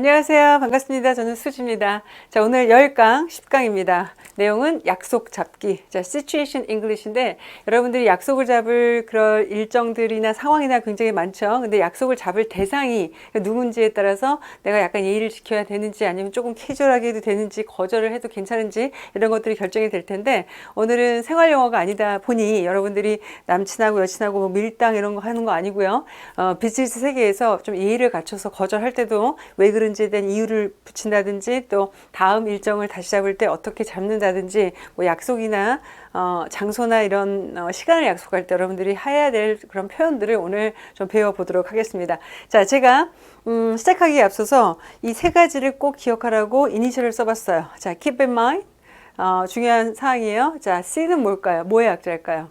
안녕하세요. 반갑습니다. 저는 수지입니다. 자, 오늘 10강, 10강입니다. 내용은 약속 잡기. 자, situation English인데 여러분들이 약속을 잡을 그런 일정들이나 상황이나 굉장히 많죠. 근데 약속을 잡을 대상이 누군지에 따라서 내가 약간 예의를 지켜야 되는지 아니면 조금 캐주얼하게 해도 되는지 거절을 해도 괜찮은지 이런 것들이 결정이 될 텐데 오늘은 생활 영어가 아니다 보니 여러분들이 남친하고 여친하고 뭐 밀당 이런 거 하는 거 아니고요. 어, 비즈니스 세계에서 좀 예의를 갖춰서 거절할 때도 왜 그런지 에 대한 이유를 붙인다든지 또 다음 일정을 다시 잡을 때 어떻게 잡는다든지 뭐 약속이나 어, 장소나 이런 어, 시간을 약속할 때 여러분들이 해야 될 그런 표현들을 오늘 좀 배워보도록 하겠습니다. 자, 제가 음, 시작하기에 앞서서 이 세 가지를 꼭 기억하라고 이니셜을 써봤어요. 자, keep in mind. 어, 중요한 사항이에요. 자, C는 뭘까요? 뭐의 약자일까요?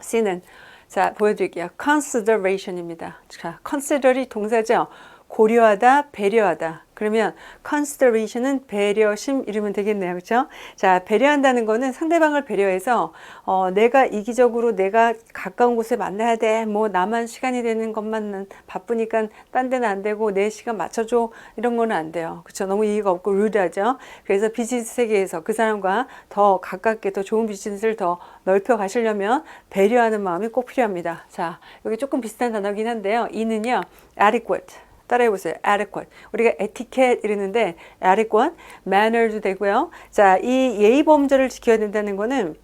C는 자 보여드릴게요. consideration입니다. 자, consider이 동사죠. 고려하다, 배려하다. 그러면 consideration은 배려심 이러면 되겠네요. 그렇죠? 자, 배려한다는 거는 상대방을 배려해서 어, 내가 이기적으로 내가 가까운 곳에 만나야 돼. 뭐 나만 시간이 되는 것만 바쁘니까 딴 데는 안 되고 내 시간 맞춰 줘. 이런 거는 안 돼요. 그렇죠? 너무 이의가 없고 루드하죠. 그래서 비즈니스 세계에서 그 사람과 더 가깝게 더 좋은 비즈니스를 더 넓혀 가시려면 배려하는 마음이 꼭 필요합니다. 자, 여기 조금 비슷한 단어긴 한데요. 이는요, adequate. 따라해 보세요. adequate. 우리가 etiquette 이러는데 adequate, manner도 되고요. 자, 이 예의 범절을 지켜야 된다는 거는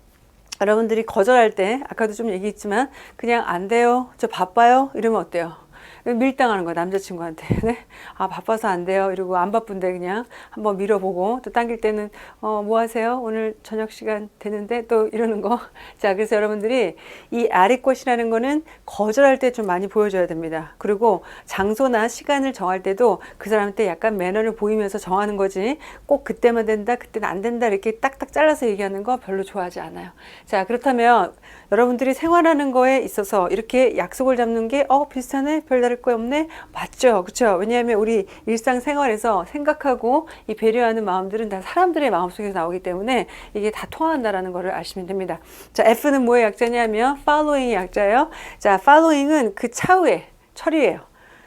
여러분들이 거절할 때 아까도 좀 얘기했지만 그냥 안 돼요. 저 바빠요. 이러면 어때요? 밀당하는 거야 남자친구한테. 네? 아 바빠서 안 돼요. 이러고 안 바쁜데 그냥 한번 밀어보고 또 당길 때는 어 뭐 하세요? 오늘 저녁 시간 되는데? 또 이러는 거자 그래서 여러분들이 이 아리꽃이라는 거는 거절할 때 좀 많이 보여줘야 됩니다. 그리고 장소나 시간을 정할 때도 그 사람한테 약간 매너를 보이면서 정하는 거지 꼭 그때만 된다 그때는 안 된다 이렇게 딱딱 잘라서 얘기하는 거 별로 좋아하지 않아요. 자 그렇다면 여러분들이 생활하는 거에 있어서 이렇게 약속을 잡는 게 어 비슷하네? 별다 를 거 없네? 맞죠. 그렇죠 왜냐하면 우리 일상생활에서 생각하고 이 배려하는 마음들은 다 사람들의 마음속에서 나오기 때문에 이게 다 통한다라는 것을 아시면 됩니다. 자 F는 뭐의 약자냐면 following의 약자예요. 자 following은 그 차후에 처리예요.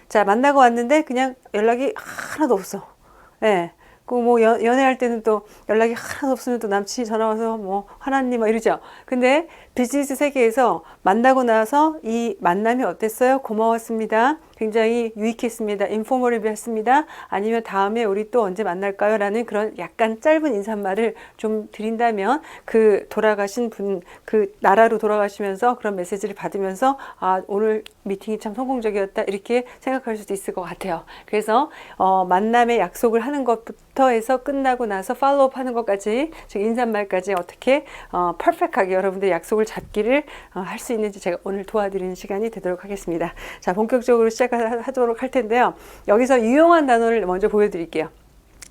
자 만나고 왔는데 그냥 연락이 하나도 없어. 예. 네. 그뭐 연애할 때는 또 연락이 하나도 없으면 또 남친이 전화 와서 뭐 화났니 막 이러죠. 근데 비즈니스 세계에서 만나고 나서 이 만남이 어땠어요? 고마웠습니다. 굉장히 유익했습니다. 인포머리브했습니다. 아니면 다음에 우리 또 언제 만날까요? 라는 그런 약간 짧은 인사말을 좀 드린다면 그 돌아가신 분, 그 나라로 돌아가시면서 그런 메시지를 받으면서 아, 오늘 미팅이 참 성공적이었다. 이렇게 생각할 수도 있을 것 같아요. 그래서 어, 만남의 약속을 하는 것부터 해서 끝나고 나서 팔로우업 하는 것까지, 즉 인사말까지 어떻게 어, 퍼펙하게 여러분들 약속을 잡기를 어, 할수 있는지 제가 오늘 도와드리는 시간이 되도록 하겠습니다. 자, 본격적으로 시작 시작하도록 할 텐데요. 여기서 유용한 단어를 먼저 보여드릴게요.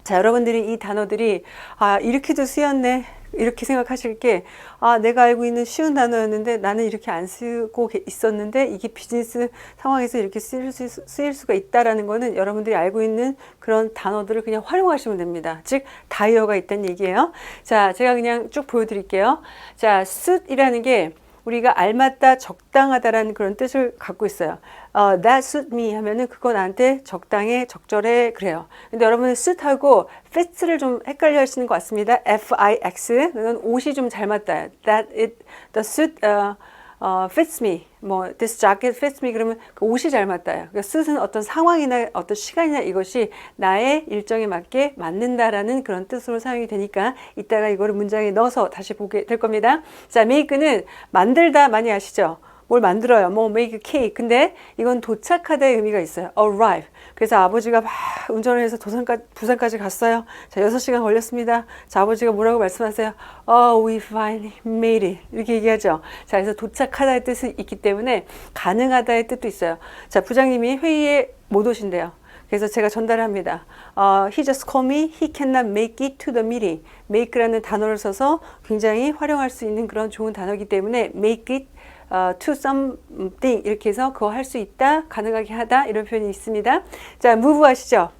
자, 여러분들이 이 단어들이 아, 이렇게도 쓰였네. 이렇게 생각하실 게, 아, 내가 알고 있는 쉬운 단어였는데 나는 이렇게 안 쓰고 있었는데 이게 비즈니스 상황에서 이렇게 쓰일, 수, 쓰일 수가 있다라는 거는 여러분들이 알고 있는 그런 단어들을 그냥 활용하시면 됩니다. 즉, 다이어가 있다는 얘기예요. 자, 제가 그냥 쭉 보여드릴게요. 자, suit이라는 게 우리가 알맞다, 적당하다라는 그런 뜻을 갖고 있어요. 어, that suit me 하면은 그거 나한테 적당해, 적절해 그래요. 근데 여러분 suit하고 fits를 좀 헷갈려 하시는 것 같습니다. F-I-X. 그건 옷이 좀 잘 맞다. That it, the suit, uh, 어, fits me, 뭐 this jacket fits me 그러면 그 옷이 잘 맞다요. 그러니까 suit은 어떤 상황이나 어떤 시간이나 이것이 나의 일정에 맞게 맞는다라는 그런 뜻으로 사용이 되니까 이따가 이거를 문장에 넣어서 다시 보게 될 겁니다. 자, make는 만들다 많이 아시죠? 뭘 만들어요. 뭐 make cake. 근데 이건 도착하다의 의미가 있어요. arrive. 그래서 아버지가 막 운전을 해서 도산까지, 부산까지 갔어요. 자, 6시간 걸렸습니다. 자, 아버지가 뭐라고 말씀하세요? Oh, we finally made it. 이렇게 얘기하죠. 자, 그래서 도착하다의 뜻이 있기 때문에 가능하다의 뜻도 있어요. 자, 부장님이 회의에 못 오신대요. 그래서 제가 전달합니다. 어, he just called me. He cannot make it to the meeting. make라는 단어를 써서 굉장히 활용할 수 있는 그런 좋은 단어이기 때문에 make it 어, to something 이렇게 해서 그거 할 수 있다, 가능하게 하다 이런 표현이 있습니다. 자, move 하시죠.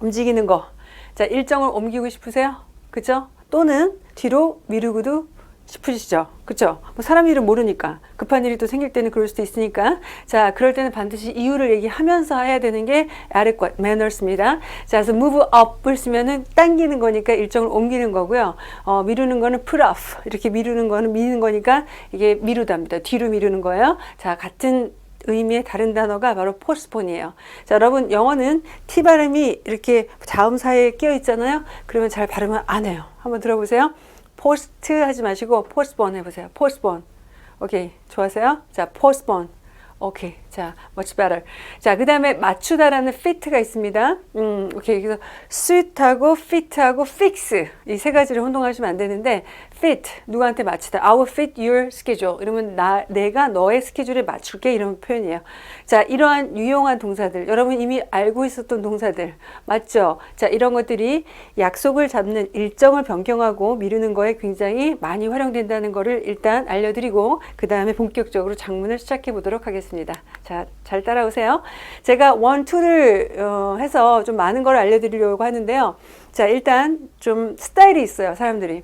움직이는 거. 자, 일정을 옮기고 싶으세요? 그죠? 또는 뒤로 미루고도 싶으시죠? 그쵸? 뭐 사람 일은 모르니까. 급한 일이 또 생길 때는 그럴 수도 있으니까. 자, 그럴 때는 반드시 이유를 얘기하면서 해야 되는 게 adequate manners입니다. 자, 그래서 move up을 쓰면은 당기는 거니까 일정을 옮기는 거고요. 어, 미루는 거는 put off. 이렇게 미루는 거는 미는 거니까 이게 미루답니다. 뒤로 미루는 거예요. 자, 같은 의미의 다른 단어가 바로 postpone이에요. 자, 여러분 영어는 T 발음이 이렇게 자음 사이에 끼어 있잖아요. 그러면 잘 발음을 안 해요. 한번 들어보세요. Post 하지 마시고 postpone 해보세요. postpone. 오케이. 좋아하세요? 자, postpone. 오케이. 자, much better. 자, 그 다음에 맞추다라는 fit가 있습니다. 음, 오케이. 그래서 suit하고 fit하고 fix. 이 세 가지를 혼동하시면 안 되는데, fit. 누구한테 맞추다. I will fit your schedule. 이러면 나, 내가 너의 스케줄에 맞출게. 이런 표현이에요. 자, 이러한 유용한 동사들. 여러분 이미 알고 있었던 동사들. 맞죠? 자, 이런 것들이 약속을 잡는 일정을 변경하고 미루는 거에 굉장히 많이 활용된다는 거를 일단 알려드리고, 그 다음에 본격적으로 장문을 시작해 보도록 하겠습니다. 자, 잘 따라오세요. 제가 원, 투를 어, 해서 좀 많은 걸 알려드리려고 하는데요. 자, 일단 좀 스타일이 있어요, 사람들이.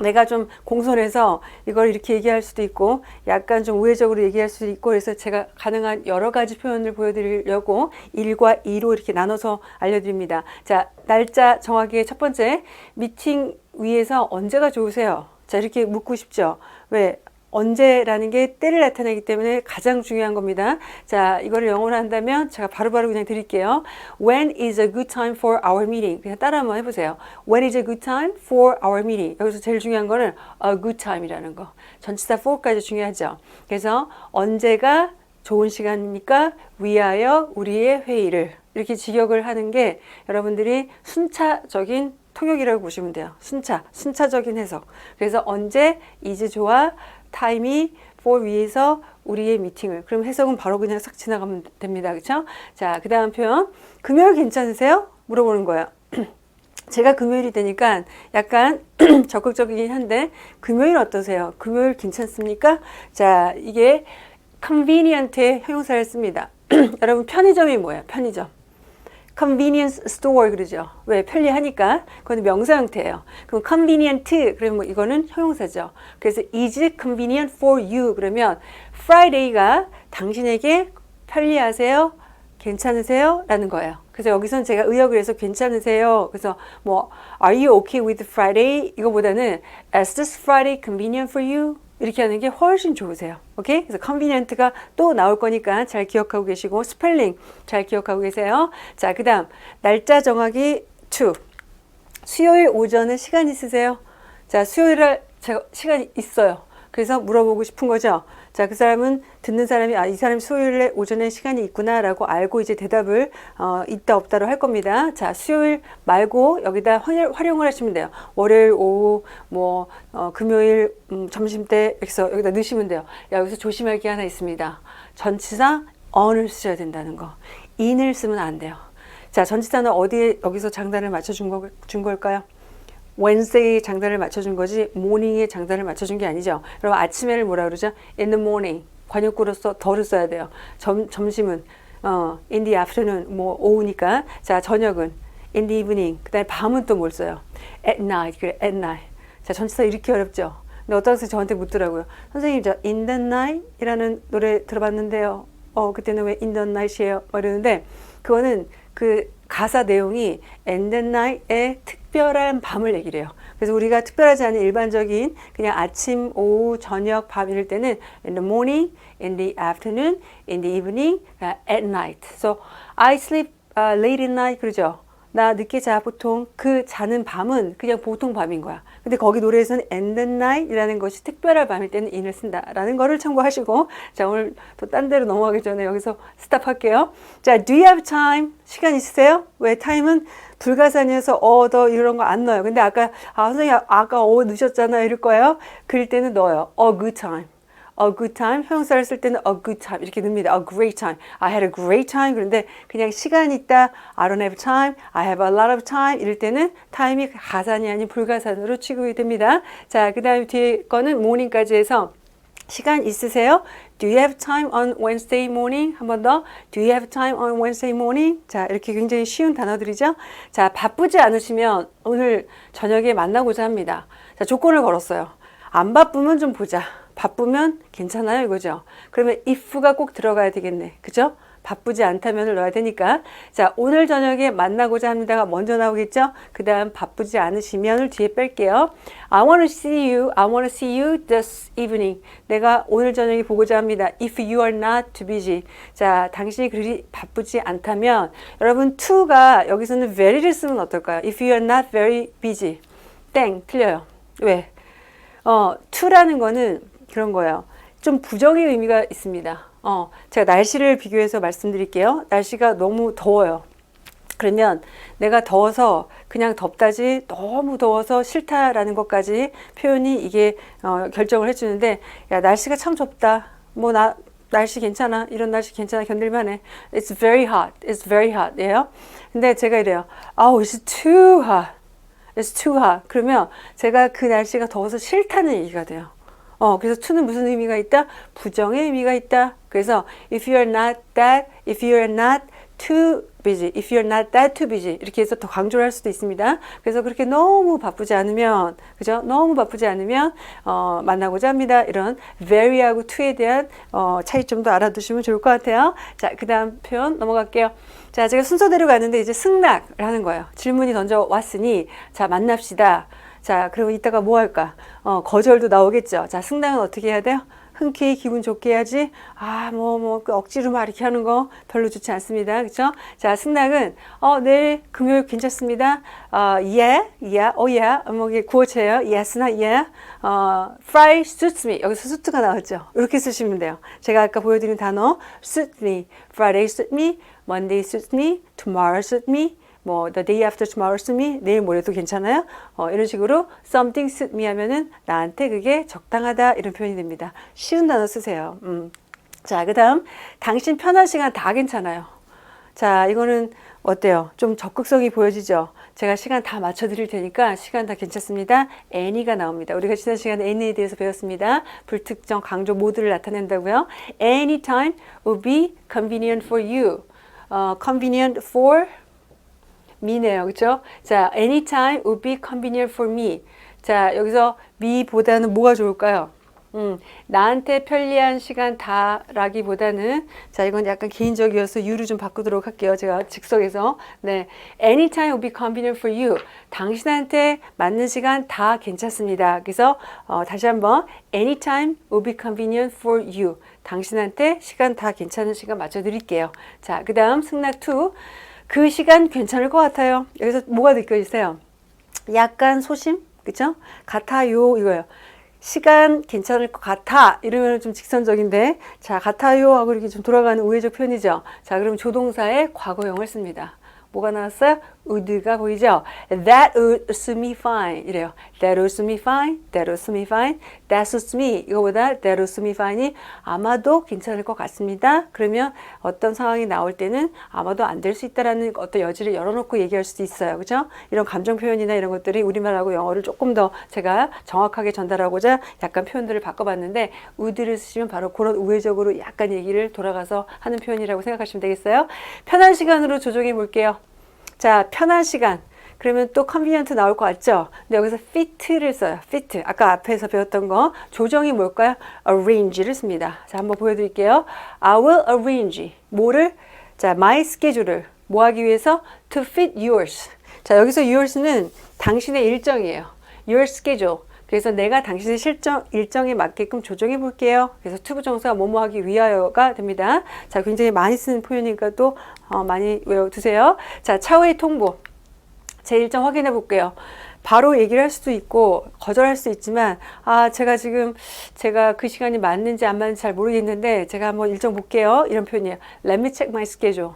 내가 좀 공손해서 이걸 이렇게 얘기할 수도 있고 약간 좀 우회적으로 얘기할 수도 있고 그래서 제가 가능한 여러 가지 표현을 보여드리려고 1과 2로 이렇게 나눠서 알려드립니다. 자, 날짜 정하기의 첫 번째 미팅 위에서 언제가 좋으세요? 자, 이렇게 묻고 싶죠. 왜? 언제라는 게 때를 나타내기 때문에 가장 중요한 겁니다. 자, 이거를 영어로 한다면 제가 바로 바로 그냥 드릴게요. When is a good time for our meeting? 그냥 따라 한번 해보세요. When is a good time for our meeting? 여기서 제일 중요한 거는 a good time이라는 거. 전치사 for까지 중요하죠. 그래서 언제가 좋은 시간입니까? 위하여 우리의 회의를 이렇게 직역을 하는 게 여러분들이 순차적인 통역이라고 보시면 돼요. 순차, 순차적인 해석. 그래서 언제 이제 좋아 타임이 for 위에서 우리의 미팅을. 그럼 해석은 바로 그냥 싹 지나가면 됩니다. 그렇죠? 자, 그 다음 표현. 금요일 괜찮으세요? 물어보는 거예요. 제가 금요일이 되니까 약간 적극적이긴 한데 금요일 어떠세요? 금요일 괜찮습니까? 자, 이게 convenient의 형용사를 씁니다. 여러분 편의점이 뭐예요? 편의점. Convenience store 그러죠. 왜 편리하니까 그건 명사 형태예요. 그럼 convenient 그러면 뭐 이거는 형용사죠. 그래서 is convenient for you 그러면 Friday가 당신에게 편리하세요? 괜찮으세요? 라는 거예요. 그래서 여기선 제가 의역을 해서 괜찮으세요? 그래서 뭐 Are you okay with Friday? 이거보다는 Is this Friday convenient for you? 이렇게 하는 게 훨씬 좋으세요. 오케이? 그래서 convenient가 또 나올 거니까 잘 기억하고 계시고 스펠링 잘 기억하고 계세요. 자, 그다음 날짜 정하기 2. 수요일 오전에 시간 있으세요? 자, 수요일에 제가 시간이 있어요. 그래서 물어보고 싶은 거죠. 자, 그 사람은 듣는 사람이 아, 이 사람이 수요일에 오전에 시간이 있구나라고 알고 이제 대답을 어, 있다 없다로 할 겁니다. 자, 수요일 말고 여기다 활- 활용을 하시면 돼요. 월요일 오후 뭐 어, 금요일 음, 점심 때 그래서 여기다 넣으시면 돼요. 야, 여기서 조심할 게 하나 있습니다. 전치사 on을 쓰셔야 된다는 거. in을 쓰면 안 돼요. 자, 전치사는 어디에 여기서 장단을 맞춰 준, 거, 준 걸까요? Wednesday 장단을 맞춰준 거지 morning에 장단을 맞춰준 게 아니죠. 여러분 아침에를 뭐라 그러죠? In the morning 관용구로서 더를 써야 돼요. 점, 점심은 어, in the afternoon 뭐 오후니까 자 저녁은 in the evening 그다음에 밤은 또 뭘 써요? At night 그래 at night 자 전치사 이렇게 어렵죠. 근데 어떤 학생 저한테 묻더라고요. 선생님 저 In the Night이라는 노래 들어봤는데요. 어 그때는 왜 In the Night이에요? 뭐 이러는데 그거는 그 가사 내용이 In the Night의 특 별한 밤을 얘기를 해요. 그래서 우리가 특별하지 않은 일반적인 그냥 아침, 오후, 저녁, 밤 이럴 때는 in the morning, in the afternoon, in the evening, uh, at night. So I sleep uh, late at night 그러죠. 나 늦게 자 보통 그 자는 밤은 그냥 보통 밤인 거야. 근데 거기 노래에서는 and the night이라는 것이 특별한 밤일 때는 in을 쓴다라는 거를 참고하시고 자 오늘 또 딴 데로 넘어가기 전에 여기서 스탑할게요. 자 do you have time? 시간 있으세요? 왜 time은 불가산이어서 어 더 이런 거 안 넣어요. 근데 아까 아 선생님 아까 어 늦었잖아 이럴 거예요. 그럴 때는 넣어요. a good time. A good time 형용사를 쓸 때는 a good time 이렇게 넣습니다. a great time. I had a great time. 그런데 그냥 시간 있다. I don't have time. I have a lot of time. 이럴 때는 time이 가산이 아닌 불가산으로 취급이 됩니다. 자, 그다음에 뒤에 거는 morning까지 해서 시간 있으세요? Do you have time on Wednesday morning? 한 번 더. Do you have time on Wednesday morning? 자, 이렇게 굉장히 쉬운 단어들이죠. 자, 바쁘지 않으시면 오늘 저녁에 만나고자 합니다. 자, 조건을 걸었어요. 안 바쁘면 좀 보자. 바쁘면 괜찮아요 이거죠. 그러면 if가 꼭 들어가야 되겠네. 그죠? 바쁘지 않다면을 넣어야 되니까. 자, 오늘 저녁에 만나고자 합니다가 먼저 나오겠죠? 그 다음 바쁘지 않으시면을 뒤에 뺄게요. I want to see you. I want to see you this evening. 내가 오늘 저녁에 보고자 합니다. If you are not too busy. 자, 당신이 그리 바쁘지 않다면 여러분 to가 여기서는 very를 쓰면 어떨까요? If you are not very busy. 땡, 틀려요. 왜? 어, to라는 거는 그런 거예요. 좀 부정의 의미가 있습니다. 어, 제가 날씨를 비교해서 말씀드릴게요. 날씨가 너무 더워요. 그러면 내가 더워서 그냥 덥다지 너무 더워서 싫다라는 것까지 표현이 이게 어, 결정을 해주는데 야 날씨가 참 좁다. 뭐 나 날씨 괜찮아? 이런 날씨 괜찮아? 견딜만 해. It's very hot. It's very hot. 예요? 근데 제가 이래요. Oh it's too hot. It's too hot. 그러면 제가 그 날씨가 더워서 싫다는 얘기가 돼요 어, 그래서 to는 무슨 의미가 있다? 부정의 의미가 있다. 그래서 if you are not that, if you are not too busy, if you are not that too busy 이렇게 해서 더 강조를 할 수도 있습니다. 그래서 그렇게 너무 바쁘지 않으면, 그죠? 너무 바쁘지 않으면 어, 만나고자 합니다. 이런 very하고 to에 대한 어, 차이점도 알아두시면 좋을 것 같아요. 자, 그 다음 표현 넘어갈게요. 자, 제가 순서대로 가는데 이제 승낙을 하는 거예요. 질문이 던져 왔으니 자 만납시다. 자, 그러면 이따가 뭐 할까? 어, 거절도 나오겠죠. 자, 승낙은 어떻게 해야 돼요? 흔쾌히 기분 좋게 해야지. 아, 뭐, 뭐, 그 억지로 막 이렇게 하는 거 별로 좋지 않습니다. 그쵸? 자, 승낙은, 어, 내일 금요일 괜찮습니다. 어, yeah, yeah, oh yeah. 뭐, 이게 구어체예요. yes나 yeah. 어, Friday suits me. 여기서 suit가 나왔죠. 이렇게 쓰시면 돼요. 제가 아까 보여드린 단어, suit me. Friday suit me. Monday suits me. Tomorrow suit me. 뭐 the day after tomorrow suit me 내일 모레도 괜찮아요? 어, 이런 식으로 something suit me 하면은 나한테 그게 적당하다 이런 표현이 됩니다. 쉬운 단어 쓰세요. 음. 자 그 다음 당신 편한 시간 다 괜찮아요. 자 이거는 어때요? 좀 적극성이 보여지죠? 제가 시간 다 맞춰 드릴 테니까 시간 다 괜찮습니다. Any가 나옵니다. 우리가 지난 시간에 any에 대해서 배웠습니다. 불특정 강조 모두를 나타낸다고요? Anytime will be convenient for you. 어, convenient for me네요. 그렇죠? 자, anytime would be convenient for me. 자, 여기서 me보다는 뭐가 좋을까요? 음, 나한테 편리한 시간 다라기보다는 자, 이건 약간 개인적이어서 you를 좀 바꾸도록 할게요. 제가 즉석에서. 네. anytime would be convenient for you. 당신한테 맞는 시간 다 괜찮습니다. 그래서 어, 다시 한번 anytime would be convenient for you. 당신한테 시간 다 괜찮은 시간 맞춰 드릴게요. 자, 그다음 승낙 2. 그 시간 괜찮을 것 같아요. 여기서 뭐가 느껴지세요? 약간 소심? 그쵸? 같아요. 이거예요. 시간 괜찮을 것 같아. 이러면 좀 직선적인데, 자, 같아요. 하고 이렇게 좀 돌아가는 우회적 표현이죠. 자, 그럼 조동사의 과거형을 씁니다. 뭐가 나왔어요? Would가 보이죠? That would me fine. 이래요. That would me fine. That would me fine. That suits me. 이거보다 that would me fine이 아마도 괜찮을 것 같습니다. 그러면 어떤 상황이 나올 때는 아마도 안 될 수 있다라는 어떤 여지를 열어놓고 얘기할 수도 있어요. 그죠? 이런 감정 표현이나 이런 것들이 우리말하고 영어를 조금 더 제가 정확하게 전달하고자 약간 표현들을 바꿔봤는데 would를 쓰시면 바로 그런 우회적으로 약간 얘기를 돌아가서 하는 표현이라고 생각하시면 되겠어요. 편한 시간으로 조정해 볼게요. 자, 편한 시간. 그러면 또 컨비니언트 나올 것 같죠? 근데 여기서 fit를 써요. fit. 아까 앞에서 배웠던 거. 조정이 뭘까요? arrange를 씁니다. 자, 한번 보여드릴게요. I will arrange. 뭐를? 자, my schedule을 뭐 하기 위해서? to fit yours. 자, 여기서 yours는 당신의 일정이에요. your schedule. 그래서 내가 당신의 실정, 일정에 맞게끔 조정해 볼게요. 그래서 투부 정사가 뭐뭐 하기 위하여가 됩니다. 자, 굉장히 많이 쓰는 표현이니까 또 어, 많이 외워두세요. 자, 차후의 통보. 제 일정 확인해 볼게요. 바로 얘기를 할 수도 있고 거절할 수 있지만 아 제가 지금 제가 그 시간이 맞는지 안 맞는지 잘 모르겠는데 제가 한번 일정 볼게요 이런 표현이에요 Let me check my schedule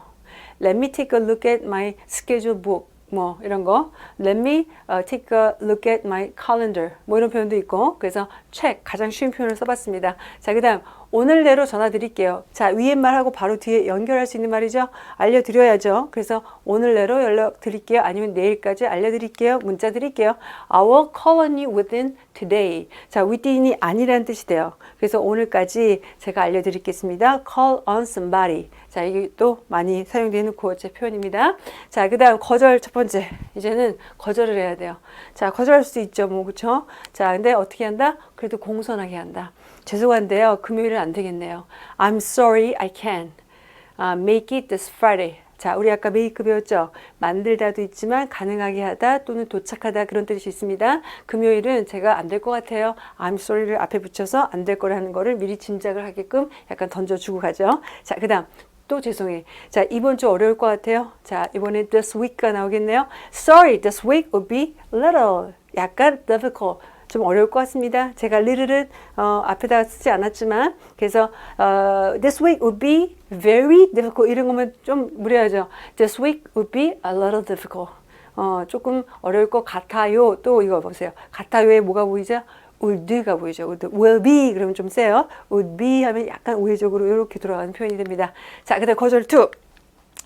Let me take a look at my schedule book 뭐 이런 거 Let me uh, take a look at my calendar 뭐 이런 표현도 있고 그래서 check 가장 쉬운 표현을 써봤습니다 자 그 다음 오늘 내로 전화 드릴게요. 자, 위에 말하고 바로 뒤에 연결할 수 있는 말이죠. 알려드려야죠. 그래서 오늘 내로 연락 드릴게요. 아니면 내일까지 알려드릴게요. 문자 드릴게요. I will call on you within today. 자, within이 아니라는 뜻이 돼요. 그래서 오늘까지 제가 알려드리겠습니다. call on somebody. 자, 이게 또 많이 사용되는 구어체 표현입니다. 자, 그 다음 거절 첫 번째. 이제는 거절을 해야 돼요. 자, 거절할 수 있죠. 뭐, 그쵸? 자, 근데 어떻게 한다? 그래도 공손하게 한다. 죄송한데요. 금요일은 안 되겠네요. I'm sorry, I can. 아, make it this Friday. 자, 우리 아까 메이크 배웠죠? 만들다도 있지만 가능하게 하다 또는 도착하다 그런 뜻이 있습니다. 금요일은 제가 안 될 것 같아요. I'm sorry를 앞에 붙여서 안 될 거라는 거를 미리 짐작을 하게끔 약간 던져주고 가죠. 자, 그 다음. 또 죄송해. 자, 이번 주 어려울 것 같아요. 자, 이번에 this week가 나오겠네요. Sorry, this week will be little. 약간 difficult. 좀 어려울 것 같습니다. 제가 little은 어, 앞에다 쓰지 않았지만 그래서 어, this week would be very difficult 이런 거면 좀 무리하죠. This week would be a little difficult. 어, 조금 어려울 것 같아요. 또 이거 보세요. 같아요에 뭐가 보이죠? Would가 보이죠. would, will be 그러면 좀 세요. would be 하면 약간 우회적으로 이렇게 돌아가는 표현이 됩니다. 자, 그다음 거절 2.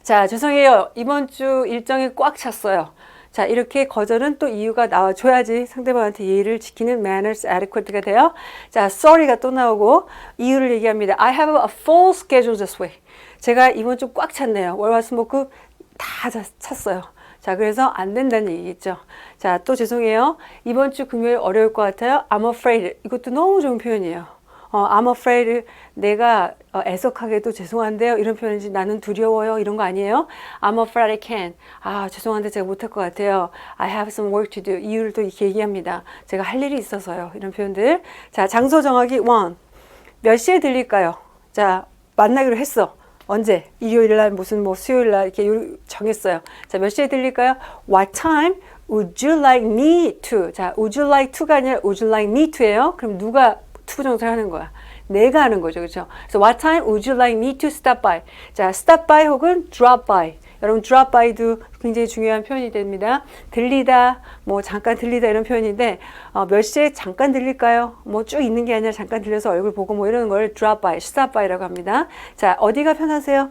자, 죄송해요. 이번 주 일정이 꽉 찼어요. 자, 이렇게 거절은 또 이유가 나와줘야지 상대방한테 예의를 지키는 manners adequate가 돼요. 자, sorry가 또 나오고 이유를 얘기합니다. I have a full schedule this week. 제가 이번 주 꽉 찼네요. 월화수목금 다 찼- 찼어요. 자, 그래서 안 된다는 얘기겠죠. 자, 또 죄송해요. 이번 주 금요일 어려울 것 같아요. I'm afraid. 이것도 너무 좋은 표현이에요. 어, I'm afraid 내가 어, 애석하게도 죄송한데요. 이런 표현인지 나는 두려워요. 이런 거 아니에요. I'm afraid I can. 아, 죄송한데 제가 못할 것 같아요. I have some work to do. 이유를 또 이렇게 얘기합니다. 제가 할 일이 있어서요. 이런 표현들. 자, 장소 정하기 원. 몇 시에 들릴까요? 자, 만나기로 했어. 언제? 일요일 날 무슨 뭐 수요일 날 이렇게 요- 정했어요. 자, 몇 시에 들릴까요? What time would you like me to? 자, would you like to가 아니라 would you like me to예요. 그럼 누가 to 정사를 하는 거야? 내가 하는 거죠. 그렇죠? 그래서 what time would you like me to stop by? 자, stop by 혹은 drop by. 여러분 drop by도 굉장히 중요한 표현이 됩니다. 들리다, 뭐 잠깐 들리다 이런 표현인데 어, 몇 시에 잠깐 들릴까요? 뭐 쭉 있는 게 아니라 잠깐 들려서 얼굴 보고 뭐 이러는 걸 drop by, stop by라고 합니다. 자, 어디가 편하세요?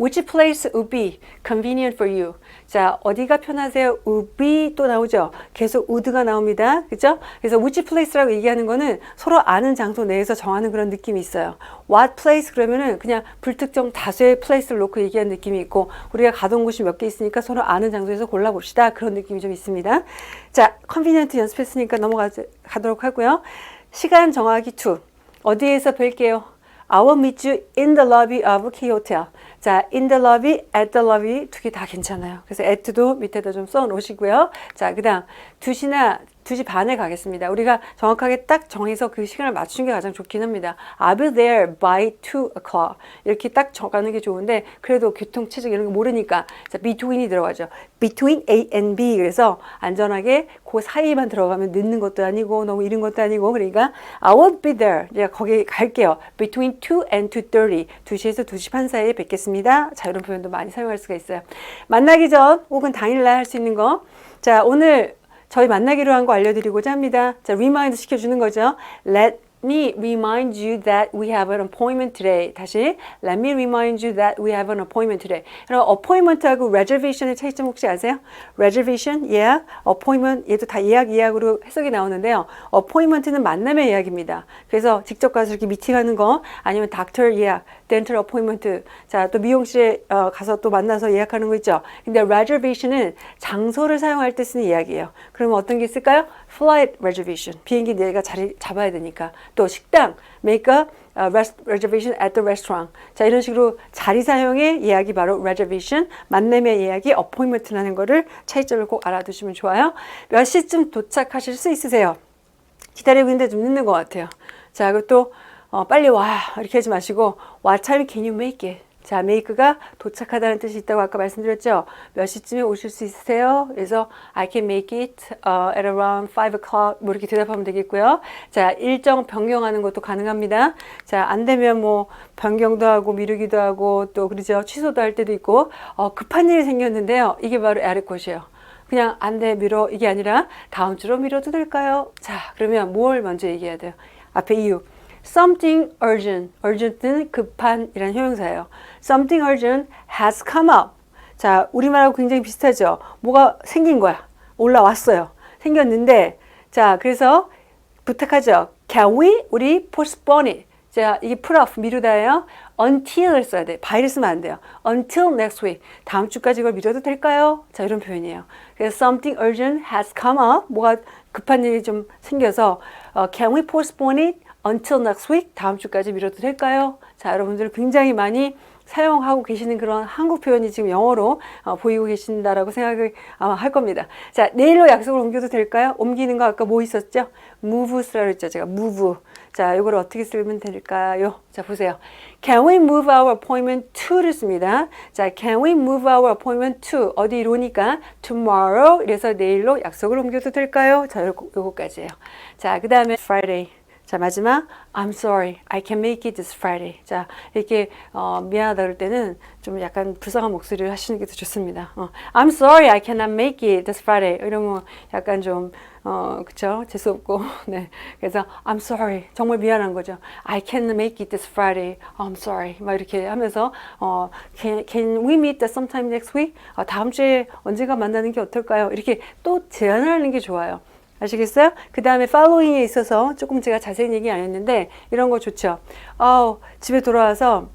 Which place would be convenient for you? 자, 어디가 편하세요? would be 또 나오죠? 계속 would가 나옵니다. 그죠? 그래서 which place라고 얘기하는 거는 서로 아는 장소 내에서 정하는 그런 느낌이 있어요. what place 그러면은 그냥 불특정 다수의 place를 놓고 얘기하는 느낌이 있고 우리가 가던 곳이 몇 개 있으니까 서로 아는 장소에서 골라봅시다. 그런 느낌이 좀 있습니다. 자, convenient 연습했으니까 넘어가도록 하고요. 시간 정하기 2. 어디에서 뵐게요? I will meet you in the lobby of K Hotel. 자, in the lobby, at the lobby 두개 다 괜찮아요. 그래서 at도 밑에다 좀 써 놓으시고요. 자, 그 다음 2시나 2시 반에 가겠습니다. 우리가 정확하게 딱 정해서 그 시간을 맞추는 게 가장 좋긴 합니다. I'll be there by 2 o'clock. 이렇게 딱 정하는 게 좋은데 그래도 교통 체증 이런 거 모르니까 자, between이 들어가죠. between A and B. 그래서 안전하게 그 사이만 들어가면 늦는 것도 아니고 너무 이른 것도 아니고 그러니까 I will be there. 제가 거기 갈게요. between 2 and 2.30. 2시에서 2시 반 사이에 뵙겠습니다. 자, 이런 표현도 많이 사용할 수가 있어요. 만나기 전 혹은 당일날 할 수 있는 거. 자, 오늘 저희 만나기로 한 거 알려드리고자 합니다. 자, 리마인드 시켜주는 거죠. Let me remind you that we have an appointment today. 다시 Let me remind you that we have an appointment today. 그럼 appointment하고 reservation의 차이점 혹시 아세요? reservation 예약, appointment 얘도 다 예약 예약으로 해석이 나오는데요. appointment는 만남의 예약입니다. 그래서 직접 가서 이렇게 미팅하는 거 아니면 닥터 예약, dental appointment. 자, 또 미용실에 어, 가서 또 만나서 예약하는 거 있죠. 근데 reservation은 장소를 사용할 때 쓰는 예약이에요. 그러면 어떤 게 있을까요? flight reservation. 비행기 내가 자리 잡아야 되니까. 또 식당 make a res- reservation at the restaurant. 자, 이런 식으로 자리 사용의 예약이 바로 reservation, 만남의 예약이 appointment라는 거를 차이점을 꼭 알아두시면 좋아요. 몇 시쯤 도착하실 수 있으세요? 기다리고 있는데 좀 늦는 것 같아요. 자, 그리고 또 어, 빨리 와 이렇게 하지 마시고 What time can you make it? 자, make가 도착하다는 뜻이 있다고 아까 말씀드렸죠. 몇 시쯤에 오실 수 있으세요? 그래서 I can make it uh, at around 5 o'clock 뭐 이렇게 대답하면 되겠고요. 자, 일정 변경하는 것도 가능합니다. 자, 안 되면 뭐 변경도 하고 미루기도 하고 또 그러죠. 취소도 할 때도 있고 어, 급한 일이 생겼는데요. 이게 바로 에르콧이에요. 그냥 안 돼 미뤄 이게 아니라 다음 주로 미뤄도 될까요? 자 그러면 뭘 먼저 얘기해야 돼요? 앞에 이유 something urgent. urgent는 급한이라는 형용사예요. something urgent has come up. 자, 우리말하고 굉장히 비슷하죠. 뭐가 생긴 거야. 올라왔어요. 생겼는데, 자, 그래서 부탁하죠. Can we? 우리 postpone it. 자, 이게 put off, 미루다예요. until을 써야 돼. by를 쓰면 안 돼요. until next week. 다음 주까지 이걸 미뤄도 될까요? 자, 이런 표현이에요. 그래서 something urgent has come up. 뭐가 급한 일이 좀 생겨서 어, can we postpone it until next week? 다음 주까지 미뤄도 될까요? 자, 여러분들 굉장히 많이 사용하고 계시는 그런 한국 표현이 지금 영어로 어, 보이고 계신다라고 생각을 어, 할 겁니다. 자, 내일로 약속을 옮겨도 될까요? 옮기는 거 아까 뭐 있었죠? move스라고 했죠. 제가 move. 자, 이걸 어떻게 쓰면 될까요? 자, 보세요. Can we move our appointment to를 씁니다. 자, can we move our appointment to? 어디로니까 tomorrow. 이래서 내일로 약속을 옮겨도 될까요? 자, 요거, 요거까지예요. 자, 그 다음에 Friday. 자, 마지막 I'm sorry. I can make it this Friday. 자, 이렇게 어, 미안하다 그럴 때는 좀 약간 불쌍한 목소리를 하시는 게 더 좋습니다. 어, I'm sorry. I cannot make it this Friday. 이러면 약간 좀 어, 그쵸? 재수 없고. 네. 그래서 I'm sorry. 정말 미안한 거죠. I can make it this Friday. I'm sorry. 막 이렇게 하면서 어, can, can we meet sometime next week? 어, 다음 주에 언젠가 만나는 게 어떨까요? 이렇게 또 제안을 하는 게 좋아요. 아시겠어요? 그 다음에 following에 있어서 조금 제가 자세히 얘기 안 했는데 이런 거 좋죠. 어, 집에 돌아와서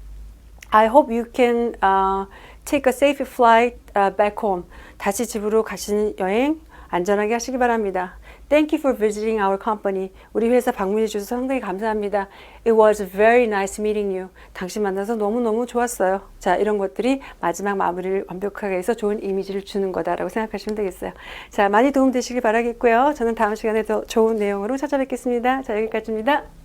I hope you can uh, take a safe flight uh, back home. 다시 집으로 가시는 여행 안전하게 하시기 바랍니다. Thank you for visiting our company. 우리 회사 방문해 주셔서 상당히 감사합니다. It was very nice meeting you. 당신 만나서 너무너무 좋았어요. 자, 이런 것들이 마지막 마무리를 완벽하게 해서 좋은 이미지를 주는 거다라고 생각하시면 되겠어요. 자, 많이 도움 되시길 바라겠고요. 저는 다음 시간에 더 좋은 내용으로 찾아뵙겠습니다. 자, 여기까지입니다.